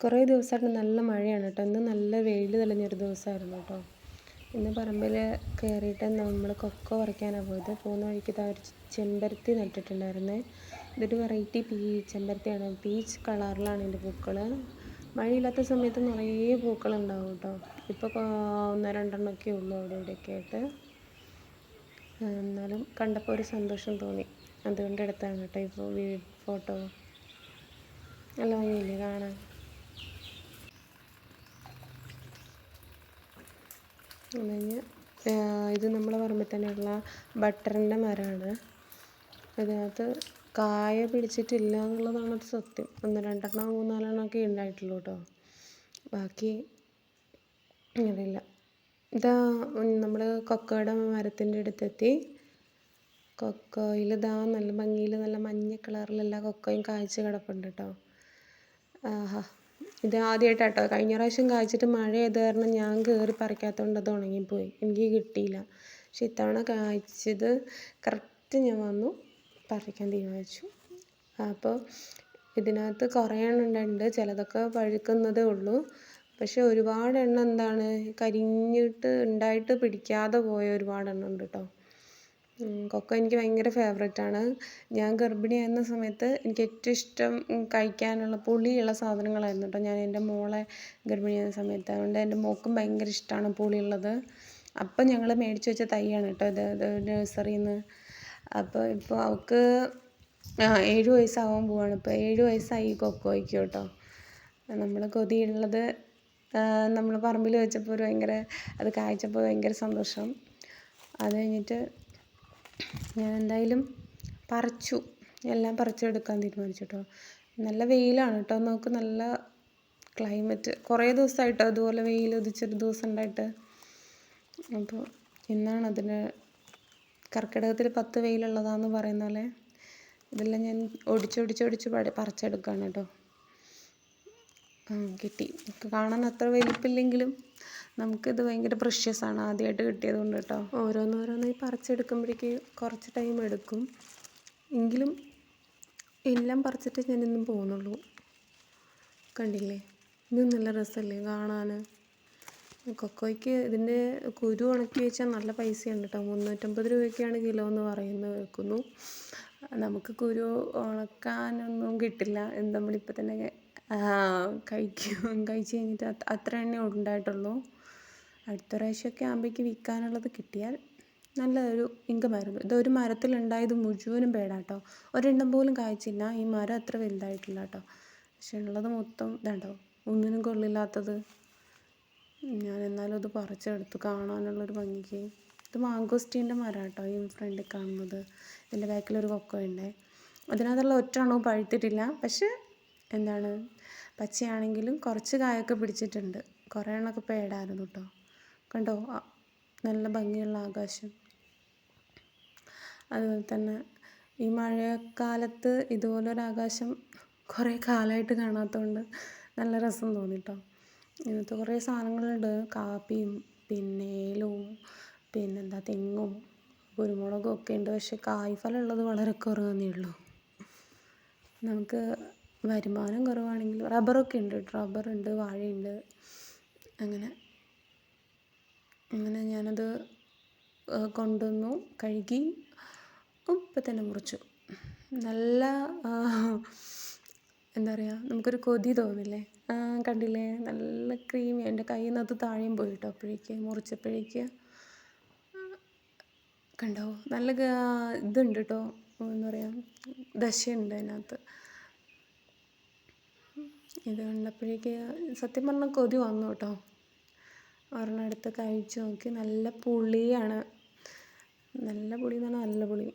കുറേ ദിവസമായിട്ട് നല്ല മഴയാണ് കേട്ടോ. ഇന്ന് നല്ല വെയിൽ തെളിഞ്ഞൊരു ദിവസമായിരുന്നു കേട്ടോ. ഇന്ന് പറമ്പിൽ കയറിയിട്ട് നമ്മൾ കൊക്ക പറിക്കാനാണ് പോയത്. പോകുന്ന വഴിക്ക് ഒരു ചെമ്പരത്തി നട്ടിട്ടുണ്ടായിരുന്നേ. ഇതൊരു വെറൈറ്റി പീ ചെമ്പരത്തിയാണ്. പീച്ച് കളറിലാണ് ഇതിന്റെ പൂക്കൾ മഴയില്ലാത്ത സമയത്ത് നിറയെ പൂക്കളുണ്ടാവും കേട്ടോ. ഇപ്പോൾ ഒന്ന് രണ്ടെണ്ണമൊക്കെ ഉള്ളൂ അവിടെ ഇവിടെയൊക്കെ ആയിട്ട്. എന്നാലും കണ്ടപ്പോൾ ഒരു സന്തോഷം തോന്നി. അതുകൊണ്ട് എടുത്താണ് കേട്ടോ ഇപ്പോൾ ഫോട്ടോ. നല്ല ഭംഗിയില്ലേ കാണാൻ? അത് കഴിഞ്ഞ് ഇത് നമ്മളെ പറമ്പിൽ തന്നെയുള്ള ബട്ടറിന്റെ മരമാണ്. അതിനകത്ത് കായ പിടിച്ചിട്ടില്ല എന്നുള്ളതാണ് ഒരു സത്യം. ഒന്ന് രണ്ടെണ്ണം മൂന്നാലെണ്ണം ഒക്കെ ഉണ്ടായിട്ടുള്ളൂ കേട്ടോ. ബാക്കി അറിയില്ല ഇതാ നമ്മൾ കൊക്കോയുടെ മരത്തിന്റെ അടുത്തെത്തി. കൊക്കോയിൽ ഇതാ നല്ല ഭംഗിയിൽ നല്ല മഞ്ഞ കളറിലെല്ലാ കൊക്കോയും കായ്ച്ച് കിടപ്പുണ്ട് കേട്ടോ. ആഹാ. ഇത് ആദ്യമായിട്ടാണ് കേട്ടോ കഴിഞ്ഞ പ്രാവശ്യം കായ്ച്ചിട്ട് മഴ ആയത് കാരണം ഞാൻ കയറി പറിക്കാത്തതുകൊണ്ട് അത് ഉണങ്ങിപ്പോയി. എനിക്ക് കിട്ടിയില്ല. പക്ഷെ ഇത്തവണ കായ്ച്ചത് കറക്റ്റ് ഞാൻ വന്നു. പറിക്കാൻ തീരുമാനിച്ചു. അപ്പോൾ ഇതിനകത്ത് കുറേ എണ്ണം ചിലതൊക്കെ പഴുക്കുന്നതേ ഉള്ളൂ. പക്ഷെ ഒരുപാട് എണ്ണം എന്താണ്? കരിഞ്ഞിട്ട് ഉണ്ടായിട്ട് പിടിക്കാതെ പോയ ഒരുപാട് എണ്ണം ഉണ്ട് കേട്ടോ കൊക്കോ എനിക്ക് ഭയങ്കര ഫേവറേറ്റാണ് ഞാൻ ഗർഭിണിയായിരുന്ന സമയത്ത് എനിക്ക് ഏറ്റവും ഇഷ്ടം കഴിക്കാനുള്ള പുളിയുള്ള സാധനങ്ങളായിരുന്നു കേട്ടോ ഞാൻ എന്റെ മോളെ ഗർഭിണിയായ സമയത്ത്. അതുകൊണ്ട് എന്റെ മോൾക്കും ഭയങ്കര ഇഷ്ടമാണ് പുളിയുള്ളത്. അപ്പം ഞങ്ങൾ മേടിച്ച് വെച്ച തൈയാണ് കേട്ടോ ഇത്. ഇത് നഴ്സറിയിൽ നിന്ന് അപ്പോൾ ഇപ്പോൾ അവൾക്ക് ആ ഏഴ് വയസ്സാവാൻ പോവാണ്. ഇപ്പോൾ ഏഴ് വയസ്സായി കൊക്കോയ്ക്ക് കേട്ടോ നമ്മൾ കൊതിയുള്ളത് നമ്മൾ പറമ്പിൽ വെച്ചപ്പോൾ ഒരു ഭയങ്കര അത് കായ്ച്ചപ്പോൾ ഭയങ്കര സന്തോഷം. അത് കഴിഞ്ഞിട്ട് ഞാൻ എന്തായാലും പറിച്ചു. എല്ലാം പറിച്ചെടുക്കാൻ തീരുമാനിച്ചു കേട്ടോ നല്ല വെയിലാണ് കേട്ടോ നമുക്ക് നല്ല ക്ലൈമറ്റ്. കുറേ ദിവസമായിട്ടോ അതുപോലെ വെയിൽ ഉദിച്ചൊരു ദിവസം ഉണ്ടായിട്ട് അപ്പോൾ എന്നാണ് അതിന് കർക്കിടകത്തിൽ പത്ത് വെയിലുള്ളതാന്ന് പറയുന്ന പോലെ ഇതെല്ലാം ഞാൻ ഒടിച്ചൊടിച്ചൊടിച്ച് പറിച്ചെടുക്കുകയാണ് കേട്ടോ കിട്ടി. കാണാൻ അത്ര വലിപ്പില്ലെങ്കിലും നമുക്കിത് ഭയങ്കര പ്രഷ്യസ് ആണ് ആദ്യമായിട്ട് കിട്ടിയത് കൊണ്ട് കേട്ടോ. ഓരോന്നോരോന്നായി പറിച്ചെടുക്കുമ്പോഴേക്ക് കുറച്ച് ടൈം എടുക്കും. എങ്കിലും എല്ലാം പറിച്ചിട്ട് ഞാൻ ഇന്നും പോകുന്നുള്ളൂ. കണ്ടില്ലേ? ഇത് നല്ല രസമല്ലേ കാണാൻ? കൊക്കോയ്ക്ക് ഇതിന്റെ കുരു ഉണക്കി വെച്ചാൽ നല്ല പൈസയാണ് കേട്ടോ. മുന്നൂറ്റമ്പത് രൂപയ്ക്കാണ് കിലോ എന്ന് പറയുന്നത് വെക്കുന്നു. നമുക്ക് കുരു ഉണക്കാനൊന്നും കിട്ടില്ല. എന്താ നമ്മളിപ്പോൾ തന്നെ കഴിക്കും. കഴിച്ച് കഴിഞ്ഞിട്ട് അത്ര എണ്ണേ ഉണ്ടായിട്ടുള്ളൂ. അടുത്ത പ്രാവശ്യമൊക്കെ ആകുമ്പോഴേക്ക് വിൽക്കാനുള്ളത് കിട്ടിയാൽ നല്ലൊരു ഇൻകമായിരുന്നു ഇതൊരു മരത്തിലുണ്ടായത് മുഴുവനും പേടാട്ടോ. ഒരെണ്ണം പോലും കായ്ച്ചില്ല. ഈ മരം അത്ര വലുതായിട്ടില്ല കേട്ടോ. പക്ഷെ ഉള്ളത് മൊത്തം ഇതാണ്ടോ ഒന്നിനും കൊള്ളില്ലാത്തത്. ഞാൻ എന്നാലും അത് പറിച്ചെടുത്തു. കാണാനുള്ളൊരു ഭംഗിക്ക്. ഇത് മാങ്കോസ്റ്റീന്റെ മരം കേട്ടോ ഈ ഫ്രണ്ടിൽ കാണുന്നത്. ഇതിന്റെ ബാക്കിലൊരു കൊക്കോ ഉണ്ട് അതിനകത്തുള്ള ഒറ്റ എണ്ണവും പഴുത്തിട്ടില്ല. പക്ഷെ എന്താണ്? പച്ചയാണെങ്കിലും കുറച്ച് കായൊക്കെ പിടിച്ചിട്ടുണ്ട്. കുറേ എണ്ണമൊക്കെ പേടായിരുന്നു കേട്ടോ. കണ്ടോ? നല്ല ഭംഗിയുള്ള ആകാശം. അതുപോലെ തന്നെ ഈ മഴക്കാലത്ത് ഇതുപോലൊരു ആകാശം കുറേ കാലമായിട്ട് കാണാത്തതുകൊണ്ട് നല്ല രസം തോന്നി കേട്ടോ കുറേ സാധനങ്ങളുണ്ട്. കാപ്പിയും പിന്നെ ഏലവും പിന്നെന്താ തെങ്ങും കുരുമുളകും ഒക്കെ ഉണ്ട്. പക്ഷെ കായ്ഫലം ഉള്ളത് വളരെ കുറവെന്നേ ഉള്ളൂ. നമുക്ക് വരുമാനം കുറവാണെങ്കിൽ റബ്ബറൊക്കെ ഉണ്ട് റബ്ബറുണ്ട് വാഴയുണ്ട്. അങ്ങനെ. അങ്ങനെ ഞാനത് കൊണ്ടുവന്നു കഴുകി ഇപ്പം തന്നെ മുറിച്ചു. നല്ല എന്താ പറയുക നമുക്കൊരു കൊതി തോന്നില്ലേ? കണ്ടില്ലേ? നല്ല ക്രീമി. എന്റെ കയ്യിൽ നിന്ന് അത് താഴെയും പോയി കേട്ടോ അപ്പോഴേക്ക് മുറിച്ചപ്പോഴേക്ക്. കണ്ടോ? നല്ല ഇതുണ്ട് കേട്ടോ. എന്താ പറയുക ദശയുണ്ട് അതിനകത്ത്. ഇത് കണ്ടപ്പോഴേക്ക് സത്യം പറഞ്ഞാൽ കൊതി വന്നു കേട്ടോ ഒരെണ്ണം എടുത്ത് കഴിച്ച് നോക്കി. നല്ല പുളിയാണ്. നല്ല പുളി എന്ന് പറഞ്ഞാൽ നല്ല പുളി.